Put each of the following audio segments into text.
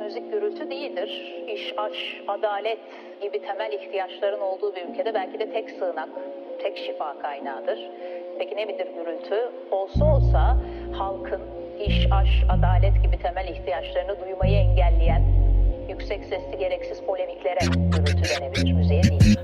Müzik gürültü değildir. İş, aş, adalet gibi temel ihtiyaçların olduğu bir ülkede belki de tek sığınak, tek şifa kaynağıdır. Peki ne midir gürültü? Olsa olsa halkın iş, aş, adalet gibi temel ihtiyaçlarını duymayı engelleyen yüksek sesli gereksiz polemiklere gürültü denebilir, müziğe değil.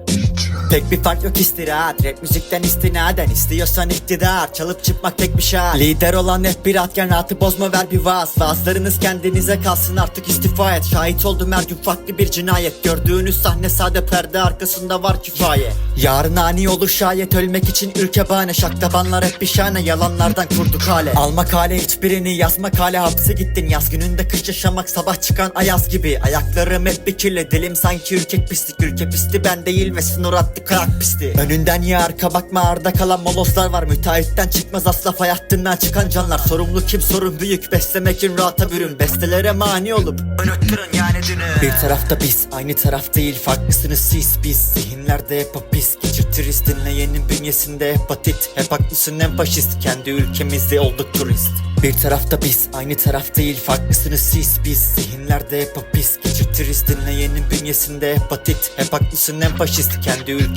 Pek bir fark yok istirahat. Rap müzikten istinaden istiyorsan iktidar. Çalıp çıkmak tek bir şart. Lider olan hep bir atken rahatı bozma ver bir vaaz. Vaazlarınız kendinize kalsın artık istifa et. Şahit oldum her gün farklı bir cinayet. Gördüğünüz sahne sade perde arkasında var kifaye. Yarın ani olur şayet ölmek için ülke bahane. Şaktabanlar hep bir şahane yalanlardan kurduk hale. Almak hale hiçbirini yazmak hale hapse gittin. Yaz gününde kış yaşamak sabah çıkan ayaz gibi. Ayaklarım hep bir kirli dilim sanki ürkek pislik. Ülke pisti ben değil ve sınır attı krak pisti. Önünden ya arka bakma arda kalan molozlar var. Müteahhitten çıkmaz asla fay hattından çıkan canlar. Sorumlu kim? Sorun büyük beslemek in rahata bürün. Bestelere mani olup unutturun yani dünü. Bir tarafta biz aynı taraf değil. Farklısınız siz biz. Zihinlerde hep hapis. Geçirtiriz dinleyenin bünyesinde hepatit Hep haklısın en faşist. Kendi ülkemizde olduk turist. Bir tarafta biz aynı taraf değil. Farklısınız siz biz. Zihinlerde hep hapis. Geçirtiriz dinleyenin bünyesinde hepatit Hep haklısın en faşist. Kendi ülkemizde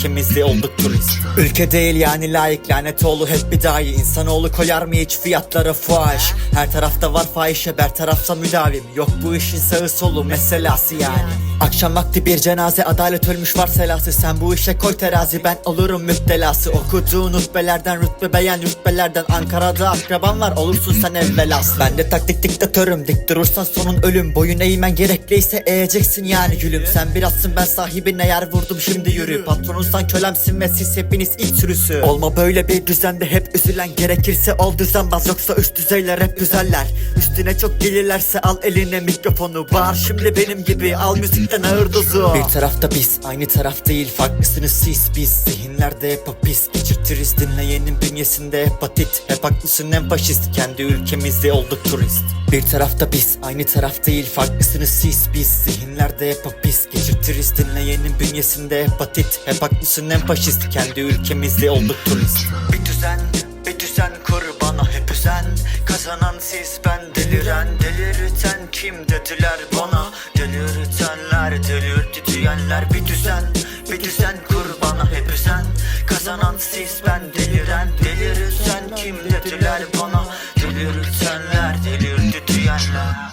olduk turist. Ülke değil yani layık lanet oğlu hep bir dahi. İnsanoğlu koyar mı hiç fiyatlara fahiş Her tarafta var fahişe ber tarafta müdavim. Yok bu işin sağı solu meselası yani. Akşam vakti bir cenaze adalet ölmüş var selası. Sen bu işe koy terazi ben olurum müptelası. Okuduğun hutbelerden rütbe beğen rütbelerden Ankara'da akraban var olursun sen evvelas. Ben de taktik diktatörüm dik durursan sonun ölüm. Boyun eğmen gerekliyse eğeceksin yani gülüm. Sen birazsın ben sahibine yer vurdum şimdi yürü Patronunsan kölemsin ve siz hepiniz ilk sürüsü. Olma böyle bir düzende hep üzülen Gerekirse ol düzenbaz yoksa üst düzeyler hep güzeller. Üstüne çok gelirlerse al eline mikrofonu. Bağır şimdi benim gibi al müzikten ağır dozu. Bir tarafta biz aynı taraf değil. Farklısınız siz biz Zihinlerde hep hapis. Geçirtiriz dinleyenin bünyesinde hepatit Hep haklısın en faşist. Kendi ülkemizde olduk turist. Bir tarafta biz aynı taraf değil. Farklısınız siz biz Zihinlerde hep hapis. Geçirtiriz dinleyenin bünyesinde hepatit Hep haklısın en faşist. Kendi ülkemizde olduk turist. Bir düzen bir düzen kur bana hep özen Kazanan siz ben deliren. Delirten kim dediler bana? Delirtenler delirdi diyenler bir düzen bir düzen kur bana hep özen Kazanan siz ben deliren. Delirten kim dediler bana? Delirtenler delirdi diyenler